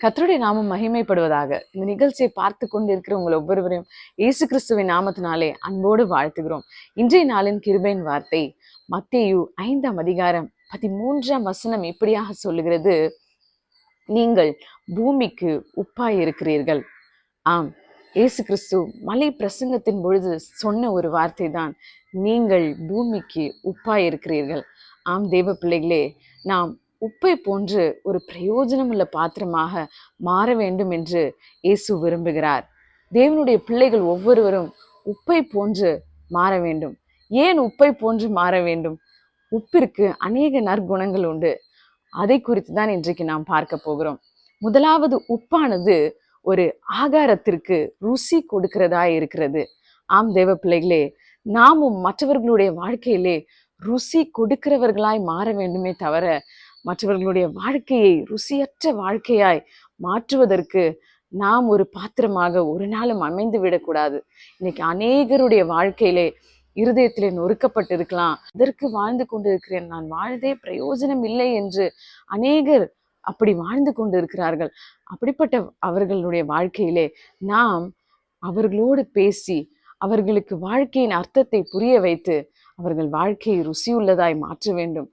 கத்தருடைய நாமம் மகிமைப்படுவதாக இந்த நிகழ்ச்சியை பார்த்து கொண்டு இருக்கிற உங்கள் ஒவ்வொருவரையும் இயேசு கிறிஸ்துவின் நாமத்தினாலே அன்போடு வாழ்த்துகிறோம். இன்றைய நாளின் கிருபையின் வார்த்தை மத்தேயு ஐந்தாம் அதிகாரம் பதிமூன்றாம் வசனம் இப்படியாக சொல்லுகிறது? நீங்கள் பூமிக்கு உப்பாய் இருக்கிறீர்கள் ஆம் இயேசு கிறிஸ்து மலை பிரசங்கத்தின் பொழுது சொன்ன ஒரு வார்த்தை தான் நீங்கள் பூமிக்கு உப்பாய் இருக்கிறீர்கள் ஆம் தேவ பிள்ளைகளே நாம் உப்பை போன்று ஒரு பிரயோஜனமுள்ள பாத்திரமாக மாற வேண்டும் என்று இயேசு விரும்புகிறார். தேவனுடைய பிள்ளைகள் ஒவ்வொருவரும் உப்பை போன்று மாற வேண்டும். ஏன் உப்பை போன்று மாற வேண்டும்? உப்பிற்கு அநேக நற்குணங்கள் உண்டு. அதை குறித்து தான் இன்றைக்கு நாம் பார்க்க போகிறோம். முதலாவது உப்பானது ஒரு ஆகாரத்திற்கு ருசி கொடுக்கிறதா இருக்கிறது. ஆம் தேவ பிள்ளைகளே நாமும் மற்றவர்களுடைய வாழ்க்கையிலே ருசி கொடுக்கிறவர்களாய் மாற வேண்டுமே தவிர மற்றவர்களுடைய வாழ்க்கையை ருசியற்ற வாழ்க்கையாய் மாற்றுவதற்கு நாம் ஒரு பாத்திரமாக ஒரு நாளும் அமைந்து விடக்கூடாது. இன்னைக்கு அநேகருடைய வாழ்க்கையிலே இருதயத்திலே நொறுக்கப்பட்டிருக்கலாம். இதற்கு வாழ்ந்து கொண்டிருக்கிறேன்? நான் வாழ்ந்தே பிரயோஜனம் இல்லை என்று அநேகர் அப்படி வாழ்ந்து கொண்டிருக்கிறார்கள். அப்படிப்பட்ட அவர்களுடைய வாழ்க்கையிலே நாம் அவர்களோடு பேசி அவர்களுக்கு வாழ்க்கையின் அர்த்தத்தை புரிய வைத்து அவர்கள் வாழ்க்கையை ருசியுள்ளதாய் மாற்ற வேண்டும்.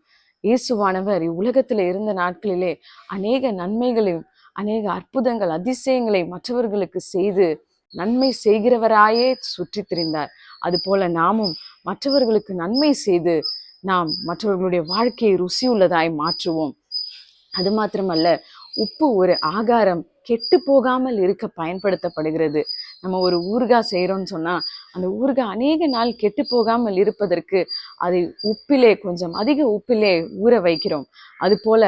இயேசுவானவர் இவ்வுலகத்தில் இருந்த நாட்களிலே அநேக நன்மைகளையும் அநேக அற்புதங்கள் அதிசயங்களை மற்றவர்களுக்கு செய்து நன்மை செய்கிறவராயே சுற்றி திரிந்தார். அதுபோல நாமும் மற்றவர்களுக்கு நன்மை செய்து நாம் மற்றவர்களுடைய வாழ்க்கையை ருசியுள்ளதாய் மாற்றுவோம். அது மாத்திரமல்ல உப்பு ஒரு ஆகாரம் கெட்டு போகாமல் இருக்க பயன்படுத்தப்படுகிறது. நம்ம ஒரு ஊறுகாய் செய்கிறோம்னு சொன்னால் அந்த ஊறுகாய் அநேக நாள் கெட்டு போகாமல் இருப்பதற்கு அதை உப்பிலே கொஞ்சம் அதிக உப்பிலே ஊற வைக்கிறோம். அதுபோல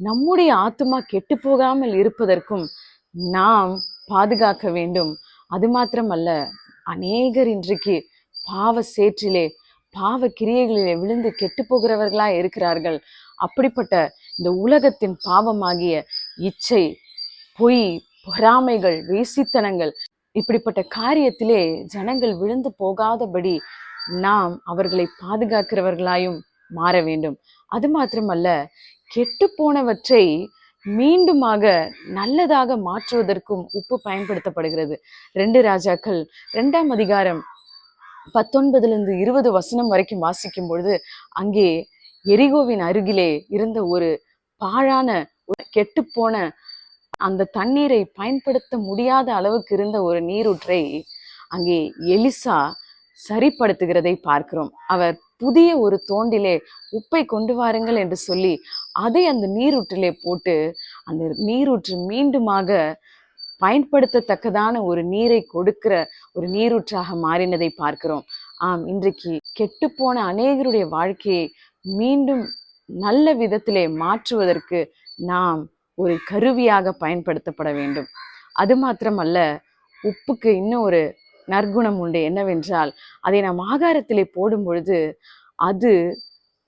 நம்முடைய ஆத்மா கெட்டு போகாமல் இருப்பதற்கும் நாம் பாதுகாக்க வேண்டும். அது மாத்திரமல்ல அநேகர் இன்றைக்கு பாவ சேற்றிலே பாவ கிரியைகளிலே விழுந்து கெட்டு போகிறவர்களா இருக்கிறார்கள். அப்படிப்பட்ட இந்த உலகத்தின் பாவமாகிய இச்சை பொய் பொறாமைகள் வேசித்தனங்கள் இப்படிப்பட்ட காரியத்திலே ஜனங்கள் விழுந்து போகாதபடி நாம் அவர்களை பாதுகாக்கிறவர்களாயும் மாற வேண்டும். அது மாத்திரமல்ல கெட்டு போனவற்றை மீண்டுமாக நல்லதாக மாற்றுவதற்கும் உப்பு பயன்படுத்தப்படுகிறது. ரெண்டு ராஜாக்கள் ரெண்டாம் அதிகாரம் பத்தொன்பதுலேருந்து இருபது வசனம் வரைக்கும் வாசிக்கும் பொழுது அங்கே எரிகோவின் அருகிலே இருந்த ஒரு பாழான ஒரு கெட்டுப்போன அந்த தண்ணீரை பயன்படுத்த முடியாத அளவுக்கு இருந்த ஒரு நீரூற்றை அங்கே எலிசா சரிப்படுத்துகிறதை பார்க்கிறோம். அவர் புதிய ஒரு தோண்டிலே உப்பை கொண்டு வாருங்கள் என்று சொல்லி அதை அந்த நீரூற்றிலே போட்டு அந்த நீரூற்று மீண்டுமாக பயன்படுத்தத்தக்கதான ஒரு நீரை கொடுக்கிற ஒரு நீரூற்றாக மாறினதை பார்க்கிறோம். ஆம் இன்றைக்கு கெட்டுப்போன அநேகருடைய வாழ்க்கையை மீண்டும் நல்ல விதத்திலே மாற்றுவதற்கு நாம் ஒரு கருவியாக பயன்படுத்தப்பட வேண்டும். அது மாத்திரமல்ல உப்புக்கு இன்னும் ஒரு நற்குணம் உண்டு. என்னவென்றால் அதை நாம் ஆகாரத்திலே போடும் பொழுது அது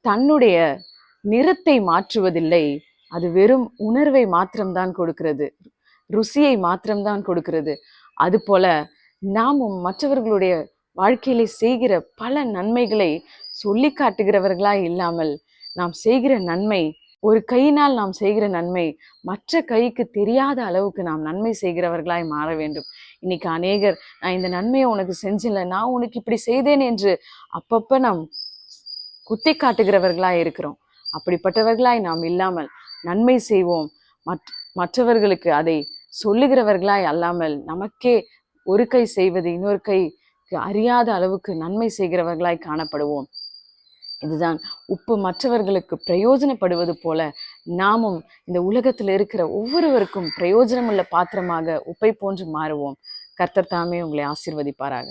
தன்னுடைய நிறத்தை மாற்றுவதில்லை. அது வெறும் உணர்வை மாத்திரம்தான் கொடுக்கிறது. ருசியை மாத்திரம்தான் கொடுக்கிறது. அதுபோல நாமும் மற்றவர்களுடைய வாழ்க்கையிலே செய்கிற பல நன்மைகளை சொல்லி காட்டுகிறவர்களாய் இல்லாமல் நாம் செய்கிற நன்மை ஒரு கையினால் நாம் செய்கிற நன்மை மற்ற கைக்கு தெரியாத அளவுக்கு நாம் நன்மை செய்கிறவர்களாய் மாற வேண்டும். இன்னைக்கு அநேகர் நான் இந்த நன்மையை உனக்கு செஞ்சில்ல நான் உனக்கு இப்படி செய்தேன் என்று அப்பப்ப நாம் குத்தி காட்டுகிறவர்களாய் இருக்கிறோம். அப்படிப்பட்டவர்களாய் நாம் இல்லாமல் நன்மை செய்வோம். மற் மற்றவர்களுக்கு அதை சொல்லுகிறவர்களாய் அல்லாமல் நமக்கே ஒரு கை செய்வது இன்னொரு கை அறியாத அளவுக்கு நன்மை செய்கிறவர்களாய் காணப்படுவோம். இதுதான். உப்பு மற்றவர்களுக்கு பிரயோஜனப்படுவது போல நாமும் இந்த உலகத்தில் இருக்கிற ஒவ்வொருவருக்கும் பிரயோஜனமுள்ள பாத்திரமாக உப்பை போன்று மாறுவோம். கர்த்தர் தாமே உங்களை ஆசிர்வதிப்பாராக.